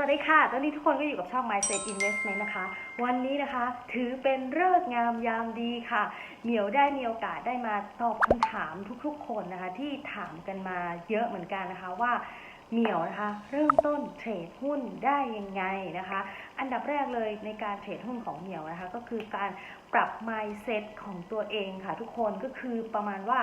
วัสดีค่ะ ตอนนี้ทุกคนก็อยู่กับช่อง Mindset Investment นะคะ วันนี้นะคะถือเป็นเลิกษ์งามยามดีค่ะ เหมียวได้มีโอกาสได้มาตอบคำถามทุกๆ คนนะคะ ที่ถามกันมาเยอะเหมือนกันนะคะว่าเหมียวนะคะ เริ่มต้นเทรดหุ้นได้ยังไงนะคะ อันดับแรกเลยในการเทรดหุ้นของเหมียวนะคะ ก็คือการปรับ mindset ของตัวเองค่ะ ทุกคนก็คือประมาณว่า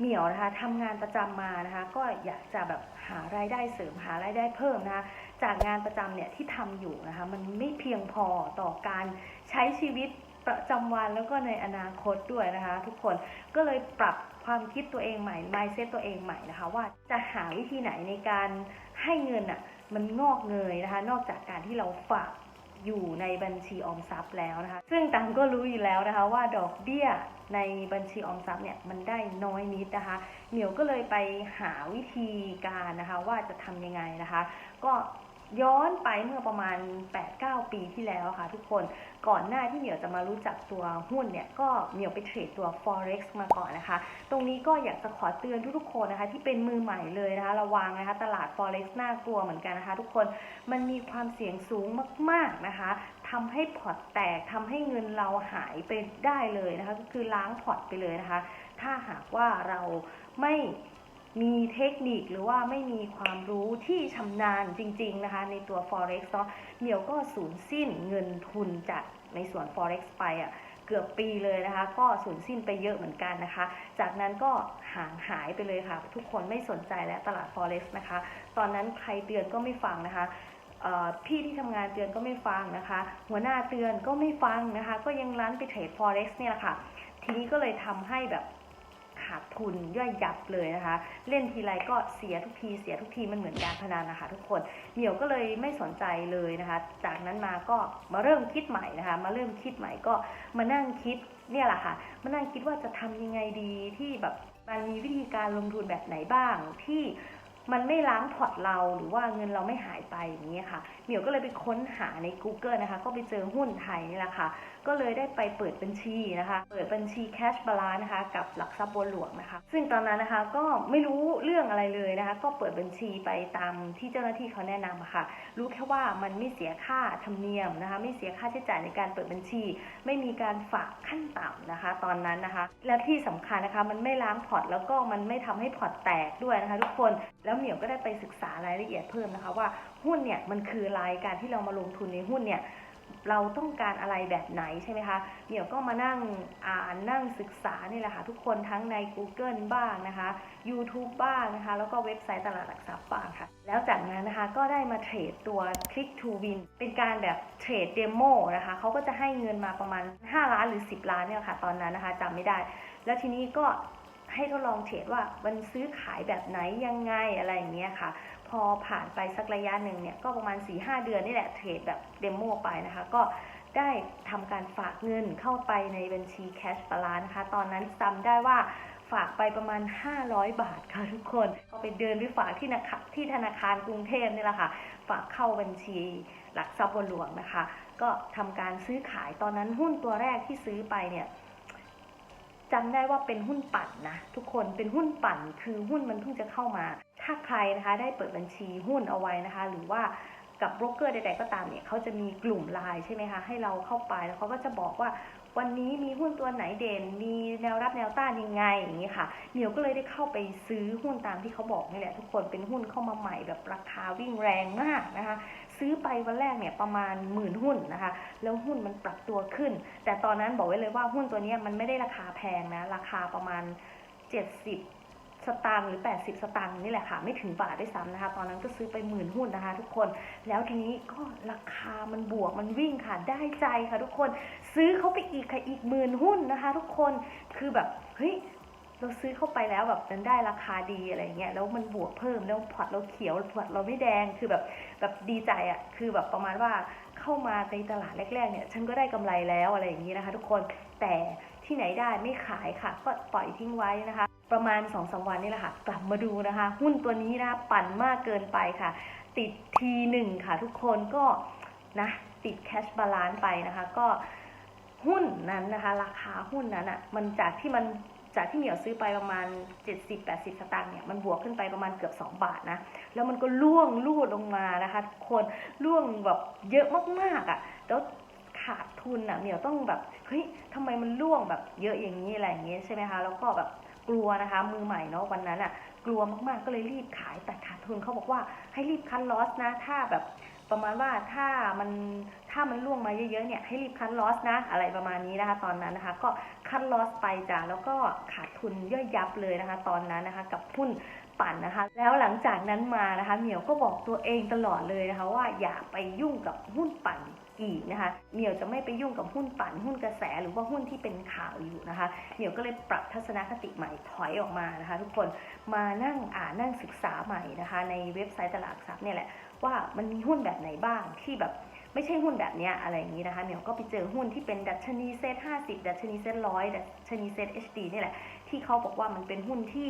เหมียวนะคะทำงานประจำมานะคะ ก็อยากจะแบบหารายได้เสริมหารายได้เพิ่มนะคะ จากงานประจำเนี่ยที่ทำอยู่นะคะมันไม่เพียงพอต่อการใช้ชีวิตประจำวันแล้วก็ในอนาคตด้วยนะคะ ทุกคนก็เลยปรับความคิดตัวเองใหม่ mindset ตัวเองใหม่นะคะ ว่าจะหาวิธีไหนในการให้เงินอะมันงอกเงยนะคะ นอกจากการที่เราฝากอยู่ในบัญชีออมทรัพย์แล้วนะคะ ซึ่งตังก็รู้อยู่แล้วนะคะ ว่าดอกเบี้ยในบัญชีออมทรัพย์เนี่ยมันได้น้อยนิดนะคะ เหมียวก็เลยไปหาวิธีการนะคะ ว่าจะทำยังไงนะคะ ก็ ย้อนไปเมื่อประมาณ 8-9 ปีที่แล้วค่ะทุกคนก่อนหน้าที่เหมียวจะมารู้จักตัวหุ้นเนี่ยก็เหมียวไปเทรดตัว forex มาก่อนนะคะ ตรงนี้ก็อยากจะขอเตือนทุกๆคนนะคะ ที่เป็นมือใหม่เลยนะคะ ระวังนะคะ ตลาด forex น่ากลัวเหมือนกันนะคะ ทุกคนมันมีความเสี่ยงสูงมาก ๆนะคะทำให้พอร์ตแตกทำให้เงินเราหายไปได้เลยนะคะ ก็คือล้างพอร์ตไปเลยนะคะ ถ้าหากว่าเราไม่ มีเทคนิคหรือว่าไม่มีความรู้ที่ชำนาญจริง ๆ นะคะ ในตัว forex เนาะเหมียวก็สูญสิ้นเงินทุนจากในส่วน forex ไปอะ่ะเกือบปีเลยนะคะ ก็สูญสิ้นไปเยอะเหมือนกันนะคะ จากนั้นก็ห่างหายไปเลยค่ะ ทุกคนไม่สนใจแล้วตลาด forex นะคะ ตอนนั้นใครเตือนก็ไม่ฟังนะคะพี่ที่ทำงานเตือนก็ไม่ฟังนะคะ หัวหน้าเตือนก็ไม่ฟังนะคะ ก็ยังรั้นไปเทรด forex เนี่ยแหละค่ะ ทีนี้ก็เลยทำให้แบบ ขาดทุนย่อยยับเลยนะคะ เล่นทีไรก็เสียทุกทีเสียทุกทีมันเหมือนการพนันนะคะทุกคนเหมียวก็เลยไม่สนใจเลยนะคะ จากนั้นมาก็มาเริ่มคิดใหม่นะคะ มาเริ่มคิดใหม่ก็มานั่งคิดเนี่ยแหละค่ะมานั่งคิดว่าจะทำยังไงดีที่แบบมันมีวิธีการลงทุนแบบไหนบ้างที่มันไม่ล้างพอร์ตเราหรือว่าเงินเราไม่หายไปอย่างนี้ค่ะ เหมียวก็เลยไปค้นหาใน Google นะคะ ก็ไปเจอหุ้นไทยนี่แหละค่ะ ก็เลยได้ไปเปิดบัญชีนะคะ เปิดบัญชี Cash Balance นะคะ กับหลักทรัพย์บัวหลวงนะคะ ซึ่งตอนนั้นนะคะก็ไม่รู้เรื่องอะไรเลยนะคะ ก็เปิดบัญชีไปตามที่เจ้าหน้าที่เขาแนะนำค่ะ รู้แค่ว่ามันไม่เสียค่าธรรมเนียมนะคะ ไม่เสียค่าใช้จ่ายในการเปิดบัญชี ไม่มีการฝากขั้นต่ำนะคะ ตอนนั้นนะคะ และที่สำคัญนะคะมันไม่ล้างพอร์ตแล้วก็มันไม่ทำให้พอร์ตแตกด้วยนะคะ ทุกคนแล้วเหมียวก็ได้ไปศึกษารายละเอียดเพิ่มนะคะ ว่าหุ้นเนี่ยมันคืออะไรการที่เรามาลงทุนในหุ้นเนี่ย เราต้องการอะไรแบบไหนใช่ไหมคะเหมียวก็มานั่งอ่านนั่งศึกษานี่แหละค่ะทุกคนทั้งใน Google บ้างนะคะ YouTube บ้างนะคะ แล้วก็เว็บไซต์ตลาดหลักทรัพย์บ้างค่ะ แล้วจากนั้นนะคะก็ได้มาเทรดตัว Click to Win เป็นการแบบเทรดเดโมนะคะเขาก็จะให้เงินมาประมาณ 5 ล้านหรือ 10 ล้านเนี่ยค่ะ ตอนนั้นนะคะจำไม่ได้ แล้วทีนี้ก็ให้ทดลองเทรดว่ามันซื้อขายแบบไหนยังไงอะไรอย่างเงี้ยค่ะ พอผ่านไปสักระยะหนึ่งเนี่ยก็ประมาณ4-5เดือนนี่แหละเทรดแบบเดโมไปนะคะ ก็ได้ทำการฝากเงินเข้าไปในบัญชี Cash Balance นะคะ ตอนนั้นจำได้ว่าฝากไปประมาณ 500 บาทค่ะทุกคนก็ไปเดินไปฝากที่นะคที่ธนาคารกรุงเทพนี่แหละค่ะ ฝากเข้าบัญชีหลักทรัพย์บัวหลวงนะคะ ก็ทำการซื้อขายตอนนั้นหุ้นตัวแรกที่ซื้อไปเนี่ย จำได้ว่าเป็นหุ้นปั่นนะทุกคนเป็นหุ้นปั่นคือหุ้นมันเพิ่งจะเข้ามา ถ้าใครนะคะได้เปิดบัญชีหุ้นเอาไว้นะคะ หรือว่ากับโบรกเกอร์ใดๆก็ตามเนี่ยเขาจะมีกลุ่มไลน์ใช่ไหมคะให้เราเข้าไปแล้วเขาก็จะบอกว่าวันนี้มีหุ้นตัวไหนเด่น มีแนวรับแนวต้านยังไงอย่างนี้ค่ะ เหมียวก็เลยได้เข้าไปซื้อหุ้นตามที่เขาบอกนี่แหละทุกคนเป็นหุ้นเข้ามาใหม่แบบราคาวิ่งแรงมากนะคะ ซื้อไปวันแรกเนี่ยประมาณหมื่นหุ้นนะคะ แล้วหุ้นมันปรับตัวขึ้น แต่ตอนนั้นบอกไว้เลยว่าหุ้นตัวนี้มันไม่ได้ราคาแพงนะ ราคาประมาณ 70สตางค์หรือ 80 สตางค์นี่แหละค่ะ ไม่ถึงบาทด้วยซ้ำนะคะ ตอนนั้นก็ซื้อไปหมื่นหุ้นนะคะ ทุกคน แล้วทีนี้ก็ราคามันบวกมันวิ่งค่ะ ได้ใจค่ะทุกคน ซื้อเขาไปอีกค่ะอีกหมื่นหุ้นนะคะ ทุกคน คือแบบ เฮ้ย เราซื้อเข้าไปแล้วแบบมันได้ราคาดีอะไรเงี้ยแล้วมันบวกเพิ่มแล้วพอร์ตเราเขียวพอร์ตเราไม่แดงคือแบบแบบดีใจอะ่ะคือแบบประมาณว่าเข้ามาในตลาดแรกๆเนี่ยฉันก็ได้กำไรแล้วอะไรอย่างนี้นะคะ ทุกคนแต่ที่ไหนได้ไม่ขายค่ะ ก็ปล่อยทิ้งไว้นะคะ ประมาณ2อสวันนี่แหละค่ะ กลับมาดูนะคะ หุ้นตัวนี้นะปั่นมากเกินไปค่ะ ติดทีหนึ่งค่ะ ทุกคนก็นะติดแคชบาลานซ์ไปนะคะ ก็หุ้นนั้นนะคะ ราคาหุ้นนั้นอะ่ะมันจากที่มัน จากที่เหมียวซื้อไปประมาณ 70-80 สตางค์เนี่ยมันบวกขึ้นไปประมาณเกือบ 2 บาทนะ แล้วมันก็ล่วงลูดลงมานะคะทุกคนล่วงแบบเยอะมากๆอะ่ะแล้วขาดทุนอะ่ะเหมียวต้องแบบเฮ้ยทำไมมันล่วงแบบเยอะอย่างนี้อะไรอย่างเงี้ยใช่ไหมคะแล้วก็แบบกลัวนะคะมือใหม่เนาะวันนั้นอะ่ะกลัวมากๆก็เลยรีบขายแต่ขาดทุนเขาบอกว่าให้รีบคันลอสนะถ้าแบบ ประมาณว่าถ้ามันถ้ามันล่วงมาเยอะๆเนี่ยให้รีบคั้นลอสนะ อะไรประมาณนี้นะคะ ตอนนั้นนะคะ ก็คั้นลอสไปจ้ะแล้วก็ขาดทุนย่อยยับเลยนะคะ ตอนนั้นนะคะ กับหุ้นปั่นนะคะ แล้วหลังจากนั้นมานะคะ เหมียวก็บอกตัวเองตลอดเลยนะคะ ว่าอย่าไปยุ่งกับหุ้นปั่นอีกนะคะเหมียวจะไม่ไปยุ่งกับหุ้นปั่นหุ้นกระแสหรือว่าหุ้นที่เป็นข่าวอยู่นะคะเหมียวก็เลยปรับทัศนคติใหม่ถอยออกมานะคะ ทุกคนมานั่งอ่านนั่งศึกษาใหม่นะคะ ในเว็บไซต์ตลาดหลักทรัพย์เนี่ยแหละ ว่ามันมีหุ้นแบบไหนบ้างที่แบบไม่ใช่หุ้นแบบเนี้ยอะไรอย่างนี้นะคะเหมียวก็ไปเจอหุ้นที่เป็นดัชนีเซ็ต50ดัชนีเซ็ตร้อยดัชนีเซ็ต HD นี่แหละ ที่เขาบอกว่ามันเป็นหุ้นที่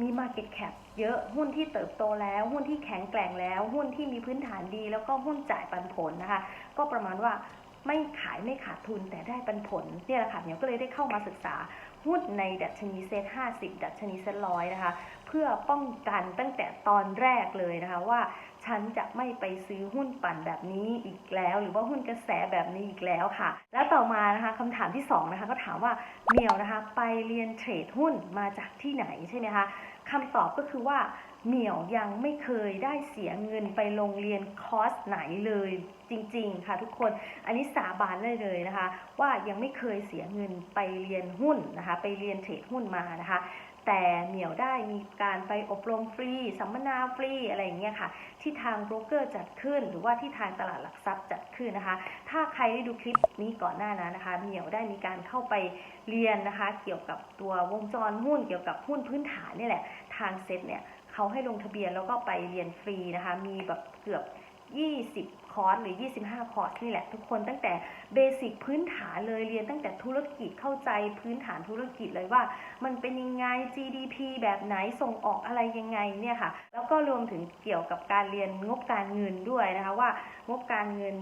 มี Market Cap เยอะหุ้นที่เติบโตแล้ว หุ้นที่แข็งแกร่งแล้ว หุ้นที่มีพื้นฐานดี แล้วก็หุ้นจ่ายปันผลนะคะ ก็ประมาณว่าไม่ขายไม่ขาดทุนแต่ได้ปันผลเนี่ยแหละค่ะเหมียวก็เลยได้เข้ามาศึกษา หุ้นในดัชนีเซ็ต50 ดัชนีเซ็ตร้อยนะคะ เพื่อป้องกันตั้งแต่ตอนแรกเลยนะคะว่าฉันจะไม่ไปซื้อหุ้นปั่นแบบนี้อีกแล้ว หรือว่าหุ้นกระแสแบบนี้อีกแล้วค่ะ แล้วต่อมานะคะคำถามที่สองนะคะก็ถามว่าเมียวนะคะไปเรียนเทรดหุ้นมาจากที่ไหนใช่ไหมคะคำตอบก็คือว่า เหมียวยังไม่เคยได้เสียเงินไปโรงเรียนคอร์สไหนเลยจริง ๆ ค่ะทุกคนอันนี้สาบานได้เลยนะคะ ว่ายังไม่เคยเสียเงินไปเรียนหุ้นนะคะ ไปเรียนเทรดหุ้นมานะคะแต่เหมียวได้มีการไปอบรมฟรี สัมมนาฟรีอะไรอย่างเงี้ยค่ะ ที่ทางโบรกเกอร์จัดขึ้น หรือว่าที่ทางตลาดหลักทรัพย์จัดขึ้นนะคะ ถ้าใครได้ดูคลิปนี้ก่อนหน้านั้นนะคะ เหมียวได้มีการเข้าไปเรียนนะคะ เกี่ยวกับตัววงจรหุ้นเกี่ยวกับหุ้นพื้นฐานนี่แหละ ทางเซ็ตเนี่ย เขาให้ลงทะเบียนแล้วก็ไปเรียนฟรีนะคะ มีแบบเกือบ 20 คอร์สหรือ 25 คอร์สนี่แหละ ทุกคนตั้งแต่เบสิกพื้นฐานเลยเรียนตั้งแต่ธุรกิจเข้าใจพื้นฐานธุรกิจเลยว่า มันเป็นยังไง GDP แบบไหนส่งออกอะไรยังไงเนี่ยค่ะ แล้วก็รวมถึงเกี่ยวกับการเรียนงบการเงินด้วยนะคะว่างบการเงิน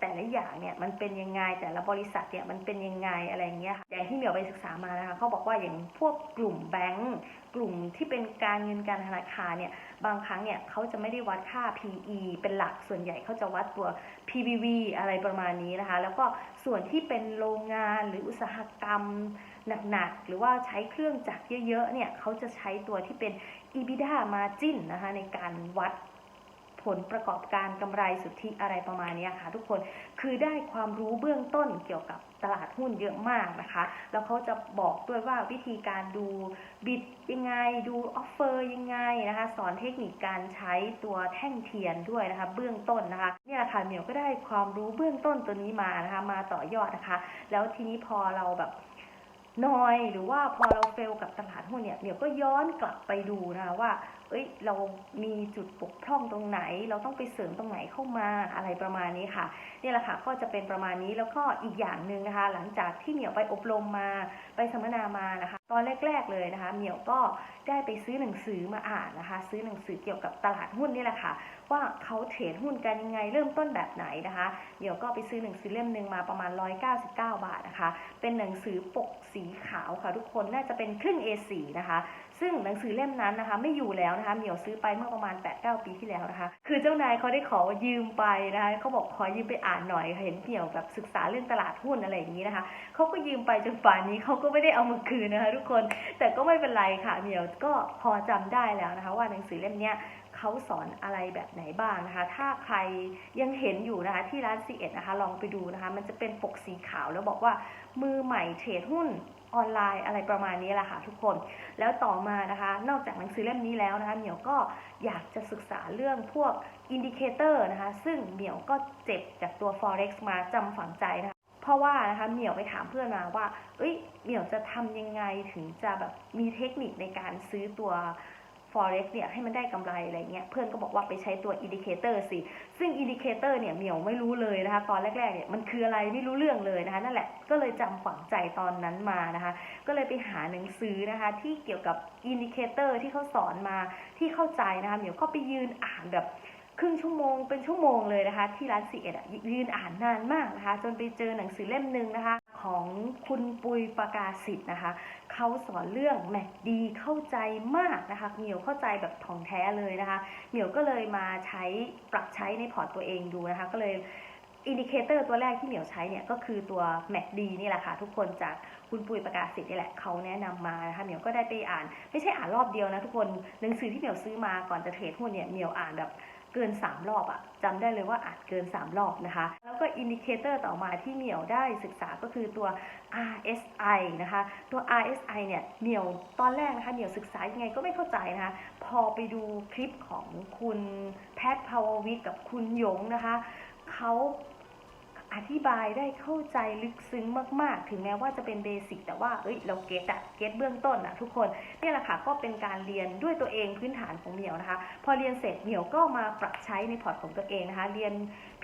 แต่ละอย่างเนี่ยมันเป็นยังไงแต่ละบริษัทเนี่ยมันเป็นยังไงอะไรเงี้ยค่ะอย่างที่เหมียวไปศึกษามานะคะเขาบอกว่าอย่างพวกกลุ่มแบงก์ กลุ่มที่เป็นการเงินการธนาคารเนี่ยบางครั้งเนี่ยเขาจะไม่ได้วัดค่า PE เป็นหลักส่วนใหญ่เขาจะวัดตัว PBV อะไรประมาณนี้นะคะ แล้วก็ส่วนที่เป็นโรงงานหรืออุตสาหกรรมหนักๆ หรือว่าใช้เครื่องจักรเยอะๆเนี่ยเขาจะใช้ตัวที่เป็น EBITDA margin นะคะในการวัด ผลประกอบการกำไรสุทธิอะไรประมาณนี้ค่ะ ทุกคนคือได้ความรู้เบื้องต้นเกี่ยวกับตลาดหุ้นเยอะมากนะคะ แล้วเขาจะบอกด้วยว่าวิธีการดูบิดยังไงดูออฟเฟอร์ยังไงนะคะ สอนเทคนิคการใช้ตัวแท่งเทียนด้วยนะคะ เบื้องต้นนะคะเนี่ยแหละค่ะเหมียวก็ได้ความรู้เบื้องต้นตัวนี้มานะคะ มาต่อยอดนะคะ แล้วทีนี้พอเราแบบนอยหรือว่าพอเราเฟลกับตลาดหุ้นเนี่ยเดี๋ยวก็ย้อนกลับไปดูนะคะว่า เอ้ยเรามีจุดปกพร่องตรงไหน เราต้องไปเสริมตรงไหนเข้ามาอะไรประมาณนี้ค่ะนี่แหละค่ะก็จะเป็นประมาณนี้แล้วก็อีกอย่างหนึ่งนะคะ หลังจากที่เหมียวไปอบรมมาไปสัมมนามานะคะ ตอนแรก ๆเลยนะคะเหมียวก็ได้ไปซื้อหนังสือมาอ่านนะคะ ซื้อหนังสือเกี่ยวกับตลาดหุ้นนี่แหละค่ะ ว่าเขาเทรดหุ้นกันยังไงเริ่มต้นแบบไหนนะคะเดี๋ยวก็ไปซื้อหนังสือเล่มหนึ่งมาประมาณ 199 บาทนะคะ เป็นหนังสือปกสีขาวค่ะ ทุกคนน่าจะเป็นครึ่ง A4 นะคะ ซึ่งหนังสือเล่มนั้นนะคะ ไม่อยู่แล้วนะคะเหมียวซื้อไปเมื่อประมาณ 8-9 ปีที่แล้วนะคะ คือเจ้านายเขาได้ขอยืมไปนะคะเขาบอกขอยืมไปอ่านหน่อยเห็นเหมียวแบบศึกษาเรื่องตลาดหุ้นอะไรอย่างนี้นะคะเขาก็ยืมไปจนป่านนี้เขาก็ไม่ได้เอามาคืนนะคะทุกคน แต่ก็ไม่เป็นไรค่ะเหมียวก็พอจำได้แล้วนะคะ ว่าหนังสือเล่มเนี้ยเขาสอนอะไรแบบไหนบ้างนะคะ ถ้าใครยังเห็นอยู่นะคะที่ร้าน C1 นะคะ ลองไปดูนะคะ มันจะเป็นปกสีขาวแล้วบอกว่ามือใหม่เทรดหุ้นออนไลน์อะไรประมาณนี้แหละค่ะทุกคน แล้วต่อมานะคะ นอกจากหนังสือเล่มนี้แล้วนะคะ เหมียวก็อยากจะศึกษาเรื่องพวกอินดิเคเตอร์นะคะ ซึ่งเหมียวก็เจ็บจากตัว forex มาจำฝังใจนะคะ เพราะว่านะคะเหมียวไปถามเพื่อนมาว่า เอ้ยเหมียวจะทำยังไงถึงจะแบบมีเทคนิคในการซื้อตัว forex เนี่ยให้มันได้กำไรอะไรเงี้ยเพื่อนก็บอกว่าไปใช้ตัว indicator สิ ซึ่ง indicator เนี่ยเหมียวไม่รู้เลยนะคะ ตอนแรกๆเนี่ยมันคืออะไรไม่รู้เรื่องเลยนะคะ นั่นแหละก็เลยจำฝังใจตอนนั้นมานะคะ ก็เลยไปหาหนังสือนะคะ ที่เกี่ยวกับ indicator ที่เขาสอนมาที่เข้าใจนะคะเหมียวก็ไปยืนอ่านแบบ ครึ่งชั่วโมงเป็นชั่วโมงเลยนะคะ ที่ร้านซีเอ็ดอะยืนอ่านนานมากนะคะ จนไปเจอหนังสือเล่มหนึ่งนะคะ ของคุณปุยประกาศิทธิ์นะคะเขาสอนเรื่องแมคดีเข้าใจมากนะคะเหมียวเข้าใจแบบถ่องแท้เลยนะคะเหมียวก็เลยมาใช้ปรับใช้ในพอร์ตตัวเองดูนะคะ ก็เลยอินดิเคเตอร์ตัวแรกที่เหมียวใช้เนี่ยก็คือตัว MACD นี่แหละค่ะ ทุกคนจากคุณปุยประกาศสิทธิ์นี่แหละเขาแนะนำมานะคะเหมียวก็ได้ไปอ่าน ไม่ใช่อ่านรอบเดียวนะทุกคนหนังสือที่เหมียวซื้อมาก่อนจะเทรดหุ้นเนี่ยเหมียวอ่านแบบ เกิน 3 รอบอะจำได้เลยว่าอาจเกิน 3 รอบนะคะ แล้วก็อินดิเคเตอร์ต่อมาที่เหมียวได้ศึกษาก็คือตัว RSI นะคะ ตัว RSI เนี่ยเหมียวตอนแรกนะคะเหมียวศึกษายังไงก็ไม่เข้าใจนะคะ พอไปดูคลิปของคุณแพทย์พาววิทกับคุณหยงนะคะเขา อธิบายได้เข้าใจลึกซึ้งมาก ๆ ถึงแม้ว่าจะเป็นเบสิกแต่ว่าเอ้ยเราเก็ตอะเก็ตเบื้องต้นอะทุกคนนี่แหละค่ะก็เป็นการเรียนด้วยตัวเองพื้นฐานของเหมียวนะคะ พอเรียนเสร็จเหมียวก็มาปรับใช้ในพอร์ตของตัวเองนะคะ เรียน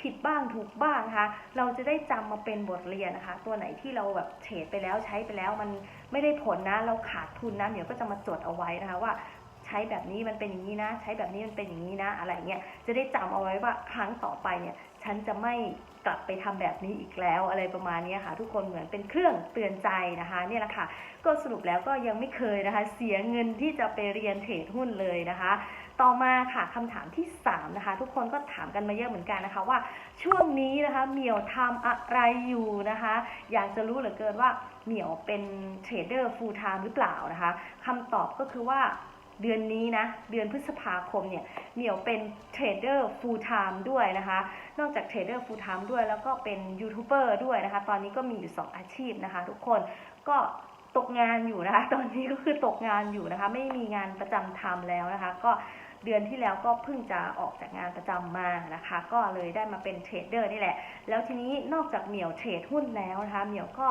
ผิดบ้างถูกบ้างนะคะเราจะได้จำมาเป็นบทเรียนนะคะ ตัวไหนที่เราแบบเทรดไปแล้วใช้ไปแล้วมันไม่ได้ผลนะเราขาดทุนนะเหมียวก็จะมาจดเอาไว้นะคะว่าใช้แบบนี้มันเป็นอย่างนี้นะ ใช้แบบนี้มันเป็นอย่างนี้นะ อะไรเงี้ย จะได้จำเอาไว้ว่าครั้งต่อไปเนี่ย ฉันจะไม่ กลับไปทำแบบนี้อีกแล้วอะไรประมาณนี้ค่ะ ทุกคนเหมือนเป็นเครื่องเตือนใจนะคะเนี่ยแหละค่ะ ก็สรุปแล้วก็ยังไม่เคยนะคะ เสียเงินที่จะไปเรียนเทรดหุ้นเลยนะคะ ต่อมาค่ะคำถามที่3นะคะ ทุกคนก็ถามกันมาเยอะเหมือนกันนะคะว่าช่วงนี้นะคะเหมียวทำอะไรอยู่นะคะ อยากจะรู้เหลือเกินว่าเหมียวเป็นเทรดเดอร์ฟูลไทม์หรือเปล่านะคะคำตอบก็คือว่า เดือนนี้นะ เดือนพฤษภาคมเนี่ยเหมียวเป็นเทรดเดอร์ฟูลไทม์ด้วยนะคะ นอกจากเทรดเดอร์ฟูลไทม์ด้วยแล้วก็เป็นยูทูบเบอร์ด้วยนะคะ ตอนนี้ก็มีอยู่ 2 อาชีพนะคะ ทุกคนก็ตกงานอยู่นะคะ ตอนนี้ก็คือตกงานอยู่นะคะ ไม่มีงานประจำทำแล้วนะคะ ก็เดือนที่แล้วก็เพิ่งจะออกจากงานประจำมานะคะ ก็เลยได้มาเป็นเทรดเดอร์นี่แหละ แล้วทีนี้นอกจากเหมียวเทรดหุ้นแล้วนะคะ เหมียวก็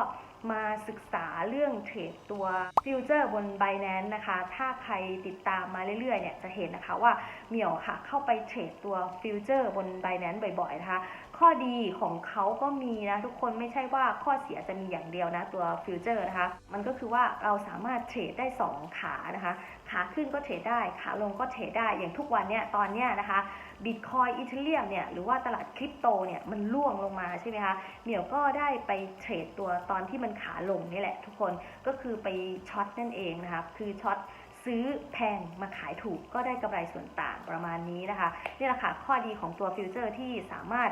มาศึกษาเรื่องเทรดตัวฟิวเจอร์บน b บ n a n c e นะคะ ถ้าใครติดตามมาเรื่อยๆเนี่ยจะเห็นนะคะว่าเหมียวค่ะเข้าไปเทรดตัวฟิวเจอร์บน b บ n a n c e บ่อยๆนะคะข้อดีของเขาก็มีนะทุกคนไม่ใช่ว่าข้อเสียจะมีอย่างเดียวนะตัวฟิวเจอร์นะคะ มันก็คือว่าเราสามารถเทรดได้ 2 ขานะคะ ขาขึ้นก็เทรดได้ ขาลงก็เทรดได้อย่างทุกวันเนี่ยตอนเนี้ยนะคะ บิตคอยอีเทเรียมเนี่ยหรือว่าตลาดคริปโตเนี่ยมันล่วงลงมาใช่ไหมคะเหมียวก็ได้ไปเทรดตัวตอนที่มันขาลงนี่แหละทุกคนก็คือไปช็อตนั่นเองนะคะคือช็อตซื้อแพงมาขายถูกก็ได้กำไรส่วนต่างประมาณนี้นะคะนี่แหละค่ะข้อดีของตัวฟิวเจอร์ที่สามารถ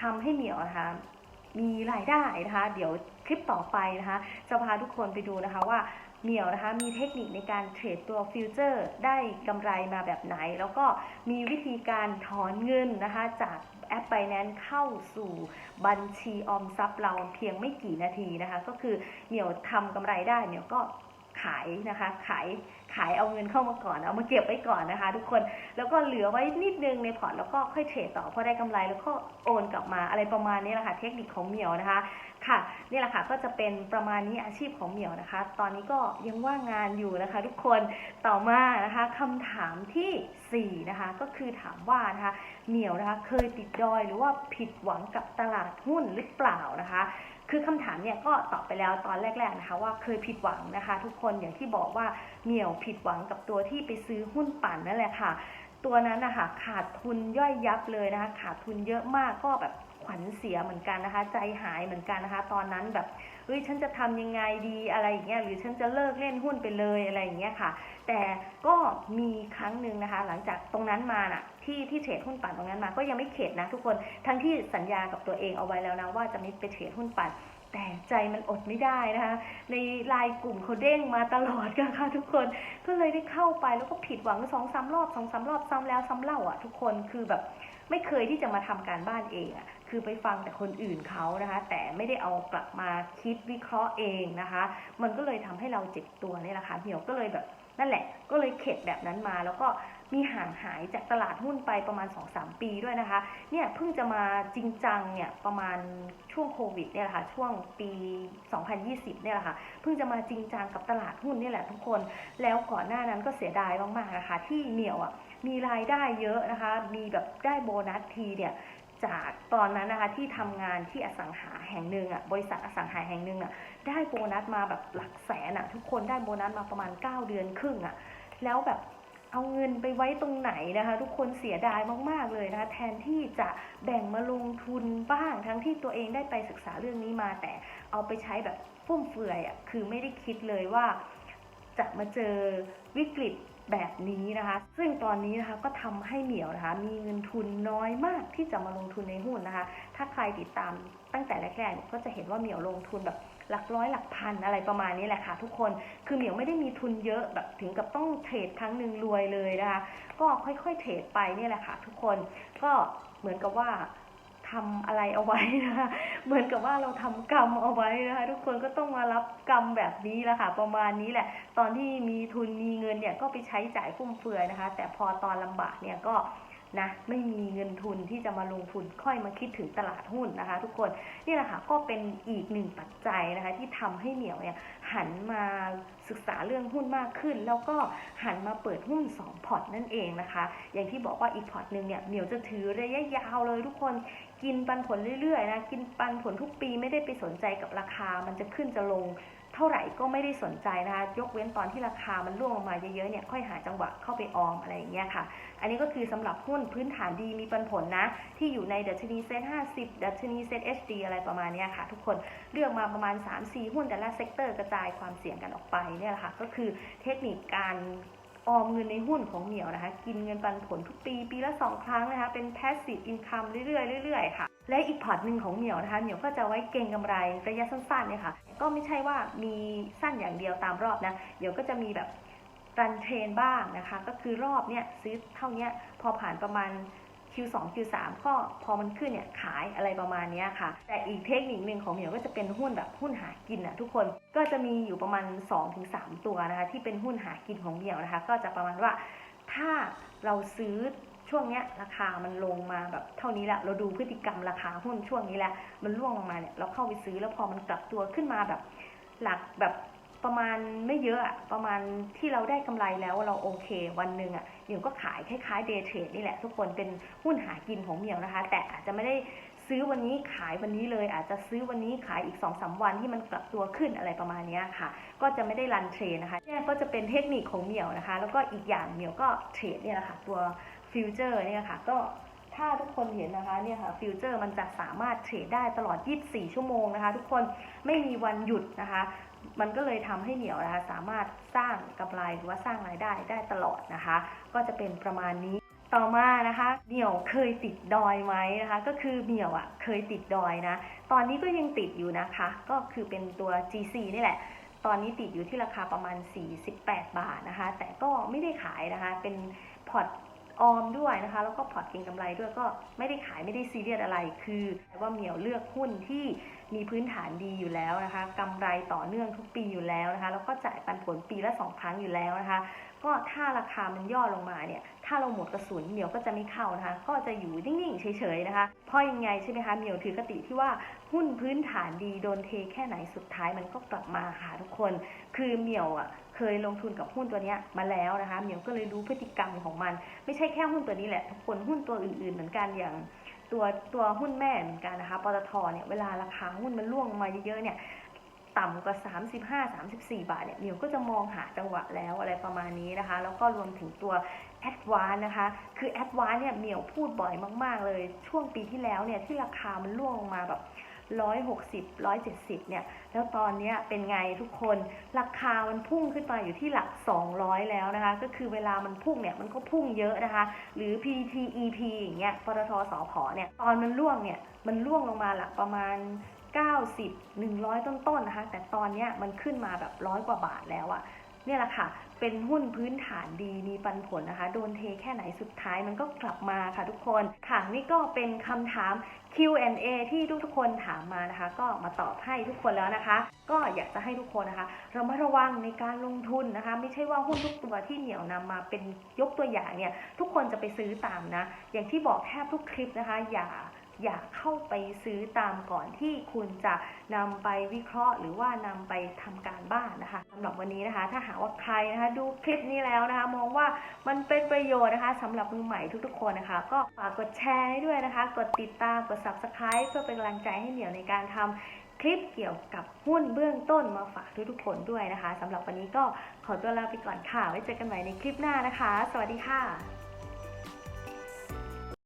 ทำให้เหมียวนะคะมีรายได้นะคะ เดี๋ยวคลิปต่อไปนะคะ จะพาทุกคนไปดูนะคะว่า เหมียวนะคะ มีเทคนิคในการเทรดตัวฟิวเจอร์ได้กำไรมาแบบไหน แล้วก็มีวิธีการถอนเงินนะคะ จากแอปไปแนนเข้าสู่บัญชีออมทรัพย์เราเพียงไม่กี่นาทีนะคะ ก็คือเหมียวทำกำไรได้เหมียวก็ ขายนะคะ ขายขายเอาเงินเข้ามาก่อน เอามาเก็บไว้ก่อนนะคะ ทุกคนแล้วก็เหลือไว้นิดนึงในพอร์ตแล้วก็ค่อยเทรดต่อพอได้กำไรแล้วก็โอนกลับมาอะไรประมาณนี้แหละค่ะเทคนิคของเหมียวนะคะ ค่ะนี่แหละค่ะก็จะเป็นประมาณนี้อาชีพของเหมียวนะคะ ตอนนี้ก็ยังว่างงานอยู่นะคะ ทุกคนต่อมานะคะคำถามทีสี่4นะคะก็คือถามว่านะคะเหมียวนะคะ เคยติดดอยหรือว่าผิดหวังกับตลาดหุ้นหรือเปล่านะคะ คือคำถามเนี่ยก็ตอบไปแล้วตอนแรก ๆนะคะ ว่าเคยผิดหวังนะคะ ทุกคนอย่างที่บอกว่าเหมียวผิดหวังกับตัวที่ไปซื้อหุ้นปั่นนั่นแหละค่ะ ตัวนั้นนะคะขาดทุนย่อยยับเลยนะคะขาดทุนเยอะมากก็แบบขวัญเสียเหมือนกันนะคะ ใจหายเหมือนกันนะคะ ตอนนั้นแบบเฮ้ยฉันจะทำยังไงดีอะไรอย่างเงี้ยหรือฉันจะเลิกเล่นหุ้นไปเลยอะไรอย่างเงี้ยค่ะ แต่ก็มีครั้งหนึ่งนะคะ หลังจากตรงนั้นมาน่ะ ที่ที่เทรดหุ้นปั่นตรงนั้นมาก็ยังไม่เข็ดนะทุกคนทั้งที่สัญญากับตัวเองเอาไว้แล้วนะว่าจะไม่ไปเทรดหุ้นปั่นแต่ใจมันอดไม่ได้นะคะ ในไลน์กลุ่มเขาเด้งมาตลอดกันค่ะทุกคน ก็เลยได้เข้าไปแล้วก็ผิดหวังสองสามรอบสองสามรอบซ้ำแล้วซ้ำเล่าอะทุกคนคือแบบไม่เคยที่จะมาทำการบ้านเองอะคือไปฟังแต่คนอื่นเขานะคะ แต่ไม่ได้เอากลับมาคิดวิเคราะห์เองนะคะ มันก็เลยทำให้เราเจ็บตัวนี่แหละค่ะเหมียวก็เลยแบบนั่นแหละ ก็เลยเข็ดแบบนั้นมาแล้วก็ มีห่างหายจากตลาดหุ้นไปประมาณ 2-3 ปีด้วยนะคะ เนี่ยเพิ่งจะมาจริงจังเนี่ยประมาณช่วงโควิดเนี่ยแหละค่ะช่วงปี 2020 เนี่ยแหละค่ะเพิ่งจะมาจริงจังกับตลาดหุ้นนี่แหละทุกคน แล้วก่อนหน้านั้นก็เสียดายมากๆนะคะ ที่เหมียวอะมีรายได้เยอะนะคะ มีแบบได้โบนัสทีเนี่ยจากตอนนั้นนะคะที่ทำงานที่อสังหาแห่งหนึ่งอะบริษัทอสังหาแห่งหนึ่งอะได้โบนัสมาแบบหลักแสนอะทุกคนได้โบนัสมาประมาณ 9 เดือนครึ่งอะแล้วแบบ เอาเงินไปไว้ตรงไหนนะคะ ทุกคนเสียดายมาก ๆ เลยนะคะ แทนที่จะแบ่งมาลงทุนบ้าง ทั้งที่ตัวเองได้ไปศึกษาเรื่องนี้มา แต่เอาไปใช้แบบฟุ่มเฟือยอะ่ะคือไม่ได้คิดเลยว่าจะมาเจอวิกฤตแบบนี้นะคะ ซึ่งตอนนี้นะคะก็ทำให้เหมียวนะคะ มีเงินทุนน้อยมากที่จะมาลงทุนในหุ้นนะคะ ถ้าใครติดตามตั้งแต่แรกๆก็จะเห็นว่าเหมียวลงทุนแบบ หลักร้อยหลักพันอะไรประมาณนี้แหละค่ะ ทุกคนคือเหมียวไม่ได้มีทุนเยอะแบบถึงกับต้องเทรดครั้งหนึ่งรวยเลยนะคะก็ค่อยๆเทรดไปนี่แหละค่ะ ทุกคนก็เหมือนกับว่าทำอะไรเอาไว้นะคะเหมือนกับว่าเราทำกรรมเอาไว้นะคะทุกคนก็ต้องมารับกรรมแบบนี้แหละค่ะ ประมาณนี้แหละ ตอนที่มีทุนมีเงินเนี่ยก็ไปใช้จ่ายฟุ่มเฟือยนะคะ แต่พอตอนลำบากเนี่ยก็ นะไม่มีเงินทุนที่จะมาลงทุนค่อยมาคิดถึงตลาดหุ้นนะคะ ทุกคนนี่แหละค่ะก็เป็นอีกหนึ่งปัจจัยนะคะ ที่ทำให้เหมียวเนี่ยหันมาศึกษาเรื่องหุ้นมากขึ้น แล้วก็หันมาเปิดหุ้น 2 พอร์ตนั่นเองนะคะ อย่างที่บอกว่าอีกพอร์ตหนึ่งเนี่ยเหมียวจะถือระยะยาวเลยทุกคนกินปันผลเรื่อยๆนะกินปันผลทุกปีไม่ได้ไปสนใจกับราคา มันจะขึ้นจะลง เท่าไหร่ก็ไม่ได้สนใจนะคะยกเว้นตอนที่ราคามันร่วงลงมาเยอะๆเนี่ยค่อยหาจังหวะเข้าไปออมอะไรอย่างเงี้ยค่ะ อันนี้ก็คือสำหรับหุ้นพื้นฐานดีมีปันผลนะ ที่อยู่ในดัชนีเซ็ต50ดัชนีเซ็ต HD อะไรประมาณเนี้ยค่ะ ทุกคนเลือกมาประมาณ 3-4 หุ้นแต่ละเซกเตอร์กระจายความเสี่ยงกันออกไปเนี่ยแหละค่ะก็คือเทคนิคการออมเงินในหุ้นของเหมียวนะคะ กินเงินปันผลทุกปี ปีละ 2 ครั้งนะคะ เป็น passive income เรื่อยๆเรื่อยๆค่ะ และอีกพอร์ตหนึ่งของเหมียวนะคะ เหมียวก็จะไว้เก็งกำไรระยะสั้นๆเนี่ยค่ะ ก็ไม่ใช่ว่ามีสั้นอย่างเดียวตามรอบนะ เดี๋ยวก็จะมีแบบรันเทรนบ้างนะคะ ก็คือรอบเนี่ยซื้อเท่านี้พอผ่านประมาณ Q2 Q3 ก็พอมันขึ้นเนี่ยขายอะไรประมาณนี้ค่ะ แต่อีกเทคนิคหนึ่งของเหมียวก็จะเป็นหุ้นแบบหุ้นหากินอะทุกคนก็จะมีอยู่ประมาณ 2-3 ตัวนะคะ ที่เป็นหุ้นหากินของเหมียวนะคะ ก็จะประมาณว่าถ้าเราซื้อ ช่วงเนี้ยราคามันลงมาแบบเท่านี้แหละเราดูพฤติกรรมราคาหุ้นช่วงนี้แหละมันร่วงลงมาเนี่ยเราเข้าไปซื้อแล้วพอมันกลับตัวขึ้นมาแบบ หลักแบบประมาณไม่เยอะอะประมาณที่เราได้กำไรแล้วเราโอเค วันหนึ่งอะเหมียวก็ขายคล้ายๆเดย์เทรดนี่แหละ ทุกคนเป็นหุ้นหากินของเหมียวนะคะ แต่อาจจะไม่ได้ซื้อวันนี้ขายวันนี้เลย อาจจะซื้อวันนี้ขายอีก2อสวันที่มันกลับตัวขึ้นอะไรประมาณนี้ค่ะ ก็จะไม่ได้รันเทรดนะคะเนี่ยก็จะเป็นเทคนิคของเหมียวนะคะ แล้วก็อีกอย่างเหมียวก็เทรดเนี่ยแหละค่ะตัว ฟิวเจอร์เนี่ยค่ะก็ถ้าทุกคนเห็นนะคะเนี่ยค่ะฟิวเจอร์มันจะสามารถเทรดได้ตลอด 24 ชั่วโมงนะคะ ทุกคนไม่มีวันหยุดนะคะ มันก็เลยทำให้เหมียวนะคะ สามารถสร้างกำไรหรือว่าสร้างรายได้ได้ตลอดนะคะ ก็จะเป็นประมาณนี้ต่อมานะคะเหมียวเคยติดดอยไหมนะคะ ก็คือเหมียวอะเคยติดดอยนะ ตอนนี้ก็ยังติดอยู่นะคะ ก็คือเป็นตัว GC นี่แหละ ตอนนี้ติดอยู่ที่ราคาประมาณ 48 บาทนะคะ แต่ก็ไม่ได้ขายนะคะ เป็นพอร์ต ออมด้วยนะคะ แล้วก็พอร์ตเก็งกำไรด้วยก็ไม่ได้ขายไม่ได้ซีเรียสอะไร คือว่าเหมียวเลือกหุ้นที่มีพื้นฐานดีอยู่แล้วนะคะกำไรต่อเนื่องทุกปีอยู่แล้วนะคะ แล้วก็จ่ายปันผลปีละสองครั้งอยู่แล้วนะคะ ก็ถ้าราคามันย่อลงมาเนี่ย ถ้าเราหมดกระสุนเหมียวก็จะไม่เข้านะคะ ก็จะอยู่นิ่งๆเฉยๆนะคะเพราะยังไงใช่ไหมคะเหมียวถือคติที่ว่าหุ้นพื้นฐานดีโดนเทแค่ไหนสุดท้ายมันก็กลับมาค่ะทุกคน คือเหมียวอะเคยลงทุนกับหุ้นตัวนี้มาแล้วนะคะเหมียวก็เลยรู้พฤติกรรมของมัน ไม่ใช่แค่หุ้นตัวนี้แหละทุกคนหุ้นตัวอื่นๆเหมือนกันอย่างตัวตัวหุ้นแม่เหมือนกันนะคะปตทเนี่ยเวลาราคาหุ้นมันร่วงมาเยอะๆเนี่ยต่ำกว่า 35 34 บาทเนี่ยเหมียวก็จะมองหาจังหวะแล้วอะไรประมาณนี้นะคะ แล้วก็รวมถึงตัว a d v a n c e นะคะ คือ a d v a n c e เนี่ยเหมียวพูดบ่อยมาก ๆ เลย ช่วงปีที่แล้วเนี่ยที่ราคามันร่วงลงมาแบบ160 170เนี่ย แล้วตอนนี้เป็นไงทุกคน ราคามันพุ่งขึ้นมาอยู่ที่หลัก200แล้วนะคะ ก็คือเวลามันพุ่งเนี่ยมันก็พุ่งเยอะนะคะ หรือ PTEP อย่างเงี้ย ปตทสพเนี่ย ตอนมันร่วงเนี่ย มันร่วงลงมาหลักประมาณ90 100ต้นๆนะคะ แต่ตอนเนี้ยมันขึ้นมาแบบร้อยกว่าบาทแล้วอะเนี่ยแหละค่ะ เป็นหุ้นพื้นฐานดีมีปันผลนะคะ โดนเทแค่ไหนสุดท้ายมันก็กลับมาค่ะทุกคนค่ะนี่ก็เป็นคำถาม Q&A ที่ทุกๆคนถามมานะคะ ก็มาตอบให้ทุกคนแล้วนะคะ ก็อยากจะให้ทุกคนนะคะเรามาระวังในการลงทุนนะคะ ไม่ใช่ว่าหุ้นทุกตัวที่เหนี่ยวนำมาเป็นยกตัวอย่างเนี่ย ทุกคนจะไปซื้อตามนะ อย่างที่บอกแทบทุกคลิปนะคะ อย่า อย่าเข้าไปซื้อตามก่อนที่คุณจะนำไปวิเคราะห์ หรือว่านำไปทำการบ้านนะคะสำหรับวันนี้นะคะ ถ้าหากว่าใครนะคะดูคลิปนี้แล้วนะคะ มองว่ามันเป็นประโยชน์นะคะสำหรับมือใหม่ทุกๆคนนะคะ ก็ฝากกดแชร์ให้ด้วยนะคะ กดติดตามกด subscribe เพื่อเป็นกำลังใจให้เหนียวในการทำคลิปเกี่ยวกับหุ้นเบื้องต้นมาฝากทุกๆคนด้วยนะคะสำหรับวันนี้ก็ขอตัวลาไปก่อนค่ะ ไว้เจอกันใหม่ในคลิปหน้านะคะ สวัสดีค่ะ